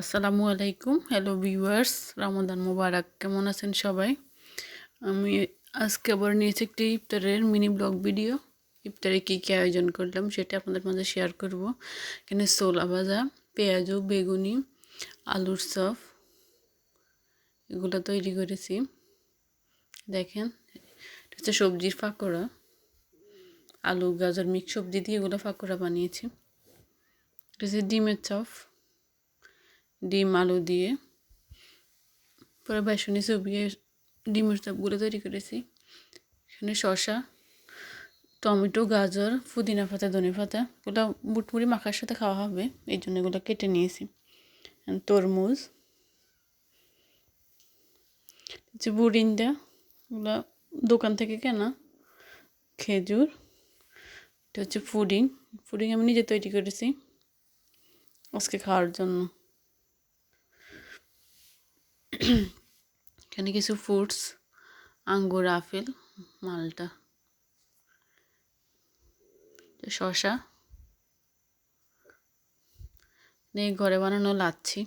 আসসালামু আলাইকুম। Hello viewers রমাদান মুবারক কেমন আছেন সবাই? আমি আজকে আবার নিয়েছি একটি ইফতারের মিনি ব্লগ ভিডিও ইফতারে কী কী আয়োজন করলাম সেটা আপনাদের মাঝে শেয়ার করব। এখানে সোলা ভাজা, পেঁয়াজু, বেগুনি, আলুর চপ, এগুলো তৈরি করেছি। দেখেন, এটা হচ্ছে সবজির ফাঁকড়া আলু, গাজর, মিক্স সবজি দিয়ে এগুলো ফাঁকড়া বানিয়েছি। এটা হচ্ছে ডিমের চপ। ডিম, আলু দিয়ে। পরে বেসনি চবিয়ে ডিমের চপগুলো তৈরি করেছি। এখানে শসা, টমেটো, গাজর, পুদিনা পাতা, ধনে পাতা, এগুলো বুটমুড়ি মাখার সাথে খাওয়া হবে, এই জন্য এগুলো কেটে নিয়েছি। তরমুজ হচ্ছে বুড়িন্দা এগুলো দোকান থেকে কেনা, খেজুর, এটা হচ্ছে ফুডিং ফুডিং আমি নিজে তৈরি করেছি, আজকে খাওয়ার জন্য। এখানে কিছু ফ্রুটস আঙ্গুর, আপেল, মালটা শশা নেই ঘরে বানানো লাচ্ছি।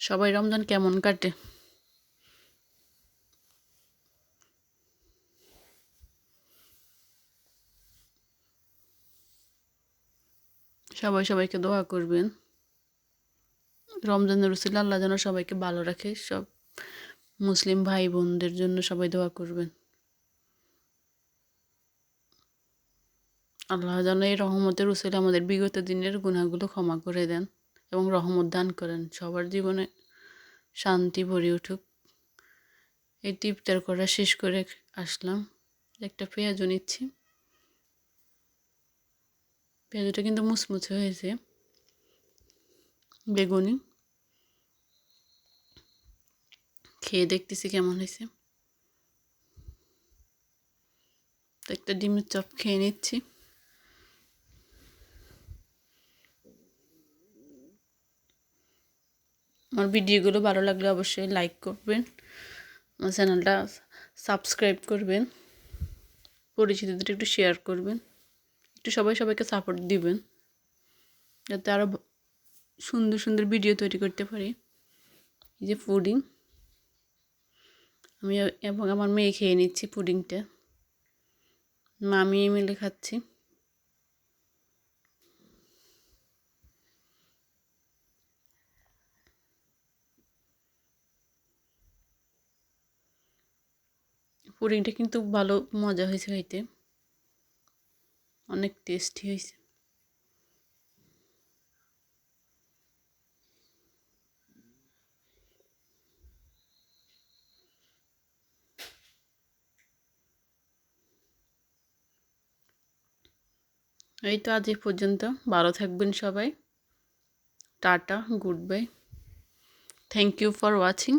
সবাই রমজান কেমন কাটে? সবাই সবাইকে দোয়া করবেন। রমজানের রসিল আল্লাহ যেন সবাইকে ভালো রাখে, সব মুসলিম ভাই বোনদের জন্য সবাই দোয়া করবেন। আল্লাহ যেন এই রহমতের উসিলে আমাদের বিগত দিনের গুণাগুলো ক্ষমা করে দেন এবং রহমত দান করেন। সবার জীবনে শান্তি ভরে উঠুক। এই টিপটার করা শেষ করে আসলাম। একটা পেঁয়াজও নিচ্ছি। পেঁয়াজটা কিন্তু মুচমুচে হয়েছে। বেগুনি। খেয়ে দেখতেছি কেমন হয়েছে। একটা ডিমের চপ খেয়ে নিচ্ছি। আমার ভিডিওগুলো ভালো লাগলে অবশ্যই লাইক করবেন। আমার চ্যানেলটা সাবস্ক্রাইব করবেন। পরিচিতদের একটু শেয়ার করবেন। একটু সবাই সবাইকে সাপোর্ট দিবেন। যাতে আরও সুন্দর সুন্দর ভিডিও তৈরি করতে পারি। এই যে পুডিং আমি এবং আমার মেয়ে খেয়ে নিচ্ছি পুডিংটা মামি মিলে খাচ্ছি। পুডিংটা কিন্তু ভালো মজা হয়েছে খাইতে। অনেক টেস্টি হয়েছে। এই তো আজ এই পর্যন্ত। ভালো থাকবেন সবাই। Tata, good bye. Thank you for watching